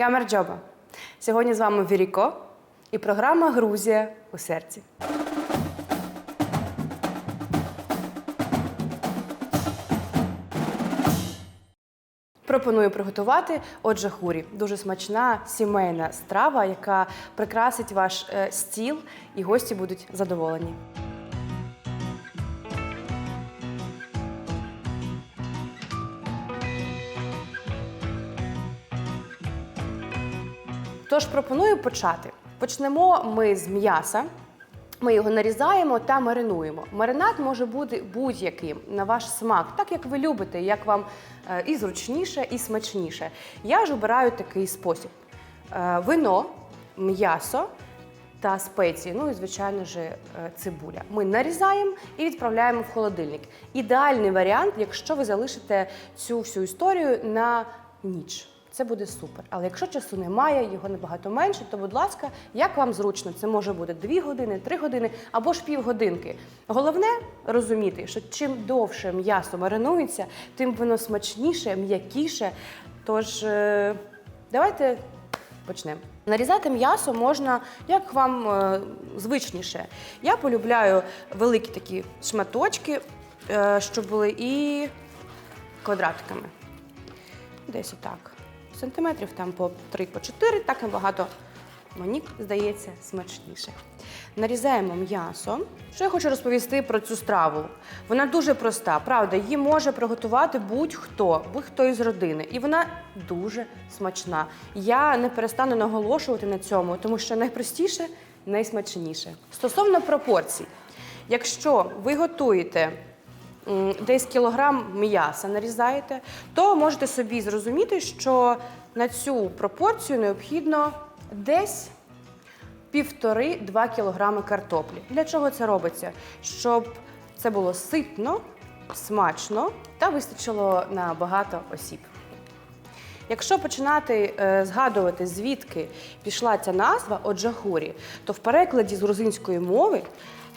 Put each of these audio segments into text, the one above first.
Гамерджоба. Сьогодні з вами Віріко і програма Грузія у серці. Пропоную приготувати отже хурі. Дуже смачна сімейна страва, яка прикрасить ваш е, стіл, і гості будуть задоволені. Тож пропоную почати. Почнемо ми з м'яса. Ми його нарізаємо та маринуємо. Маринад може бути будь-яким на ваш смак, так як ви любите, як вам е, і зручніше, і смачніше. Я ж обираю такий спосіб: Е, вино, м'ясо та спеції. Ну і звичайно ж е, цибуля. Ми нарізаємо і відправляємо в холодильник. Ідеальний варіант, якщо ви залишите цю всю історію на ніч. Це буде супер. Але якщо часу немає, його набагато менше, то будь ласка, як вам зручно, це може бути 2 години, 3 години або ж півгодинки. Головне розуміти, що чим довше м'ясо маринується, тим воно смачніше, м'якіше. Тож е, давайте почнемо. Нарізати м'ясо можна як вам е, звичніше. Я полюбляю великі такі шматочки, е, щоб були і квадратиками. Десь отак. Сантиметрів там по 3 по 4, так набагато, мені здається, смачніше. Нарізаємо м'ясо. Що я хочу розповісти про цю страву? Вона дуже проста, правда, її може приготувати будь-хто, будь-хто із родини. І вона дуже смачна. Я не перестану наголошувати на цьому, тому що найпростіше найсмачніше. Стосовно пропорцій, якщо ви готуєте десь кілограм м'яса нарізаєте, то можете собі зрозуміти, що на цю пропорцію необхідно десь півтори-два кілограми картоплі. Для чого це робиться? Щоб це було ситно, смачно та вистачило на багато осіб. Якщо починати е, згадувати, звідки пішла ця назва оджахурі, то в перекладі з грузинської мови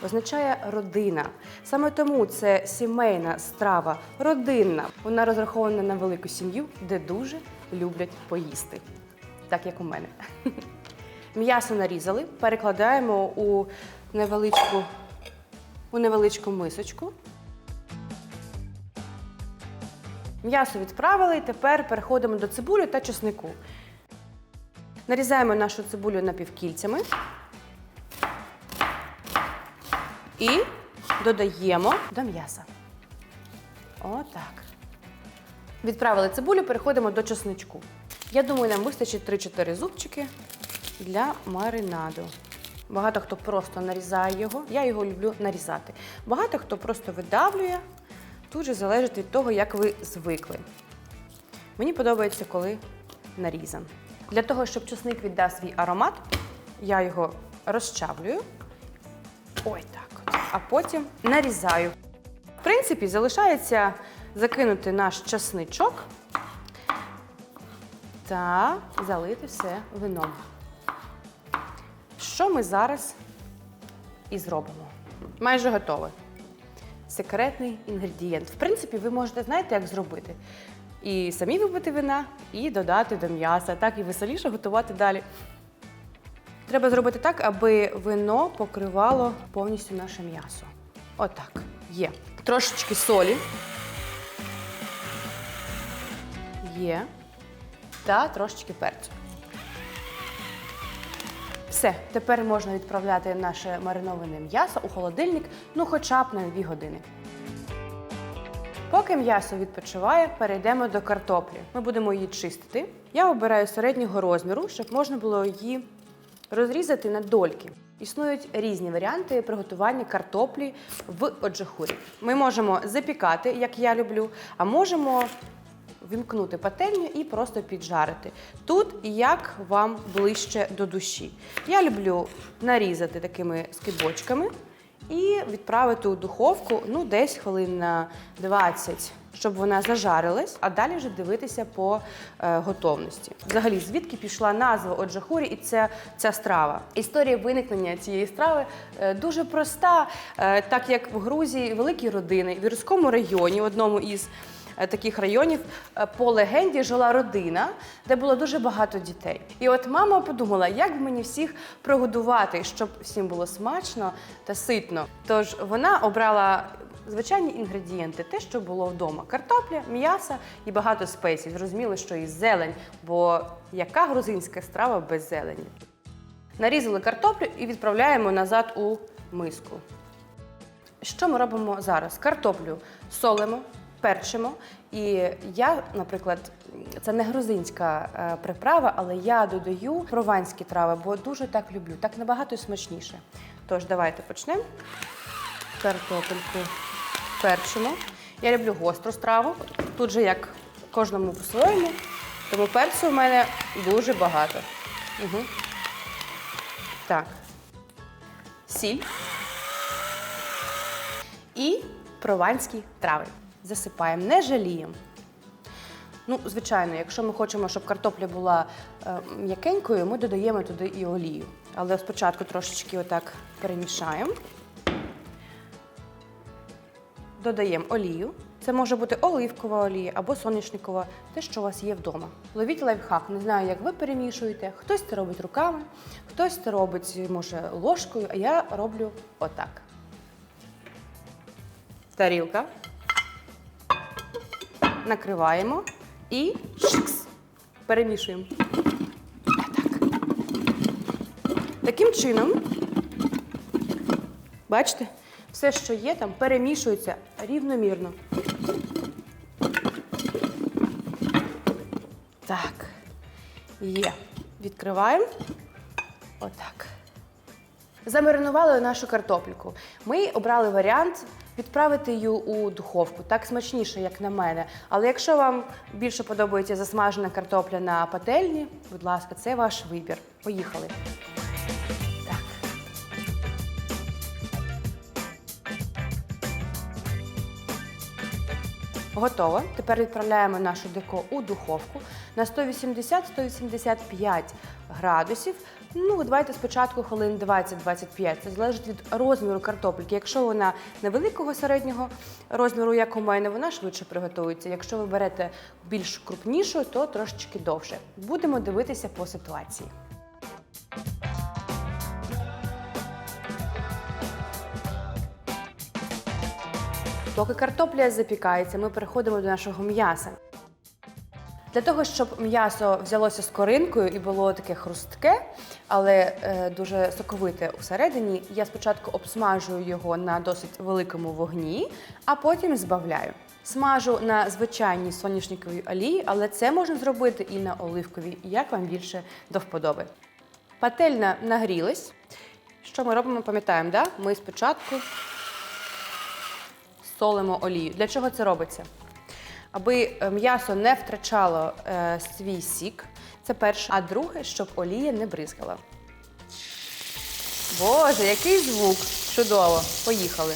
означає родина. Саме тому це сімейна страва, родинна. Вона розрахована на велику сім'ю, де дуже люблять поїсти, так як у мене. М'ясо нарізали, перекладаємо у невеличку, у невеличку мисочку. М'ясо відправили, і тепер переходимо до цибулі та чеснику. Нарізаємо нашу цибулю напівкільцями і додаємо до м'яса. Отак. Відправили цибулю, переходимо до чесничку. Я думаю, нам вистачить 3-4 зубчики для маринаду. Багато хто просто нарізає його. Я його люблю нарізати. Багато хто просто видавлює. Тут же залежить від того, як ви звикли. Мені подобається, коли нарізан. Для того, щоб чесник віддав свій аромат, я його розчавлюю. Ой, так. А потім нарізаю. В принципі, залишається закинути наш чесничок та залити все вином. Що ми зараз і зробимо? Майже готове. Секретний інгредієнт. В принципі, ви можете знаєте, як зробити. І самі випити вина, і додати до м'яса. Так і веселіше готувати далі. Треба зробити так, аби вино покривало повністю наше м'ясо. Отак. Є. Трошечки солі. Є. Та трошечки перцю. Все, тепер можна відправляти наше мариноване м'ясо у холодильник, ну хоча б на 2 години. Поки м'ясо відпочиває, перейдемо до картоплі. Ми будемо її чистити. Я обираю середнього розміру, щоб можна було її розрізати на дольки. Існують різні варіанти приготування картоплі в оджахурі. Ми можемо запікати, як я люблю, а можемо вімкнути пательню і просто піджарити. Тут як вам ближче до душі. Я люблю нарізати такими скибочками і відправити у духовку ну, десь хвилин на 20, щоб вона зажарилась, а далі вже дивитися по е, готовності. Взагалі, звідки пішла назва оджахурі і ця, ця страва? Історія виникнення цієї страви е, дуже проста, е, так як в Грузії великі родини в Ірському районі, одному із е, таких районів е, по легенді жила родина, де було дуже багато дітей. І от мама подумала, як мені всіх прогодувати, щоб всім було смачно та ситно. Тож вона обрала звичайні інгредієнти, те, що було вдома: картопля, м'ясо і багато спецій. Зрозуміло, що і зелень, бо яка грузинська страва без зелені? Нарізали картоплю і відправляємо назад у миску. Що ми робимо зараз? Картоплю солимо, перчимо. І я, наприклад, це не грузинська е, приправа, але я додаю прованські трави, бо дуже так люблю. Так набагато смачніше. Тож давайте почнемо. Картопельку перчимо. Я люблю гостру страву. Тут же як кожному по-своєму. Тому перцю в мене дуже багато. Угу. Так. Сіль і прованські трави. Засипаємо, не жаліємо. Ну, звичайно, якщо ми хочемо, щоб картопля була е, м'якенькою, ми додаємо туди і олію. Але спочатку трошечки отак перемішаємо. Додаємо олію. Це може бути оливкова олія або соняшникова, те, що у вас є вдома. Ловіть лайфхак. Не знаю, як ви перемішуєте. Хтось це робить руками, хтось це робить, може, ложкою, а я роблю отак. Тарілка. Накриваємо і шикс. Перемішуємо. Отак. Таким чином, бачите, все, що є там, перемішується рівномірно. Так. Є. Відкриваємо. Отак. Замаринували нашу картопельку. Ми обрали варіант відправити її у духовку. Так смачніше, як на мене. Але якщо вам більше подобається засмажена картопля на пательні, будь ласка, це ваш вибір. Поїхали. Готово. Тепер відправляємо нашу деко у духовку на 180-185 градусів. Ну, давайте спочатку хвилин 20-25. Це залежить від розміру картопельки. Якщо вона невеликого середнього розміру, як у мене, вона швидше приготується. Якщо ви берете більш крупнішу, то трошечки довше. Будемо дивитися по ситуації. Поки картопля запікається, ми переходимо до нашого м'яса. Для того, щоб м'ясо взялося з коринкою і було таке хрустке, але е, дуже соковите усередині, я спочатку обсмажую його на досить великому вогні, а потім збавляю. Смажу на звичайній соняшниковій олії, але це можна зробити і на оливковій, як вам більше до вподоби. Пательня нагрілась. Що ми робимо, пам'ятаємо, да? ми спочатку солимо олію. Для чого це робиться? Аби е, м'ясо не втрачало е, свій сік. Це перше. А друге, щоб олія не бризкала. Боже, який звук! Чудово! Поїхали.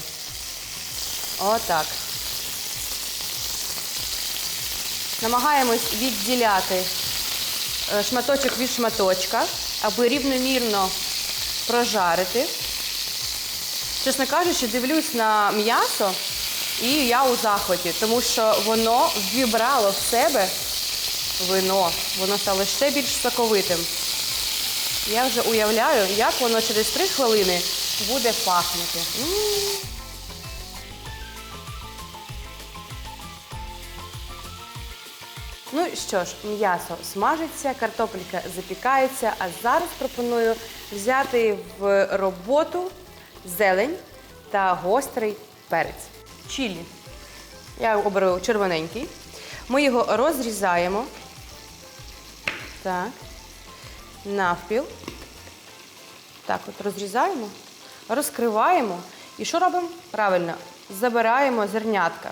Отак. Намагаємось відділяти е, шматочок від шматочка, аби рівномірно прожарити. Чесно кажучи, дивлюсь на м'ясо, і я у захваті, тому що воно вібрало в себе вино, воно стало ще більш соковитим. Я вже уявляю, як воно через три хвилини буде пахнути. М. Ну що ж, м'ясо смажиться, картопелька запікається, а зараз пропоную взяти в роботу зелень та гострий перець. Чілі. Я оберу червоненький. Ми його розрізаємо. Так. Навпіл. Так, от розрізаємо, розкриваємо. І що робимо? Правильно, забираємо зернятка,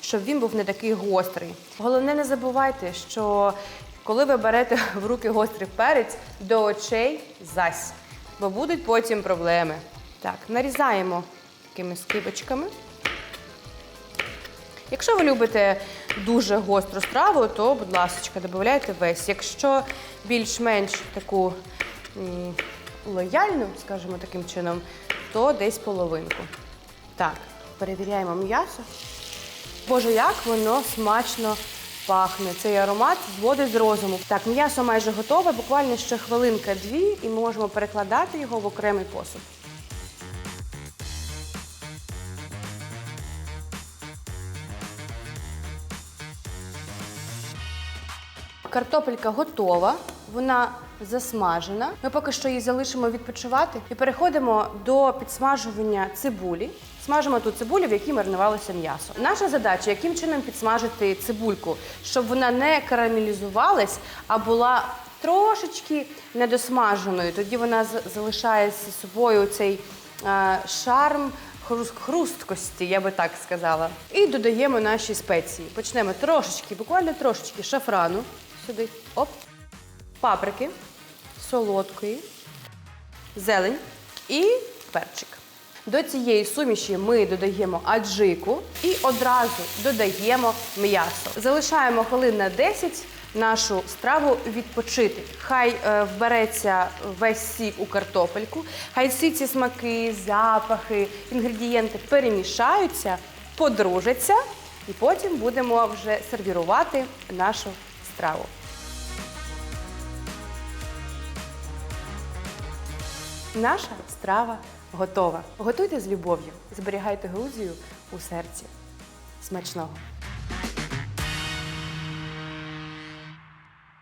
щоб він був не такий гострий. Головне, не забувайте, що коли ви берете в руки гострий перець, до очей зась, бо будуть потім проблеми. Так, нарізаємо такими скибочками. Якщо ви любите дуже гостру страву, то, будь ласка, додавайте весь. Якщо більш-менш таку лояльну, скажімо таким чином, то десь половинку. Так, перевіряємо м'ясо. Боже, як воно смачно пахне. Цей аромат зводить з розуму. Так, м'ясо майже готове, буквально ще хвилинка-дві, і ми можемо перекладати його в окремий посуд. Картопелька готова, вона засмажена. Ми поки що її залишимо відпочивати і переходимо до підсмажування цибулі. Смажимо ту цибулю, в якій маринувалося м'ясо. Наша задача, яким чином підсмажити цибульку, щоб вона не карамелізувалась, а була трошечки недосмаженою. Тоді вона залишає з собою цей е, шарм хрусткості, я би так сказала. І додаємо наші спеції. Почнемо трошечки, буквально трошечки шафрану сюди. Оп. Паприки солодкої, зелень і перчик. До цієї суміші ми додаємо аджику і одразу додаємо м'ясо. Залишаємо хвилин на 10 нашу страву відпочити. Хай е, вбереться весь сік у картопельку, хай всі ці смаки, запахи, інгредієнти перемішаються, подружаться, і потім будемо вже сервірувати нашу страву. Наша страва готова. Готуйте з любов'ю, зберігайте Грузію у серці. Смачного!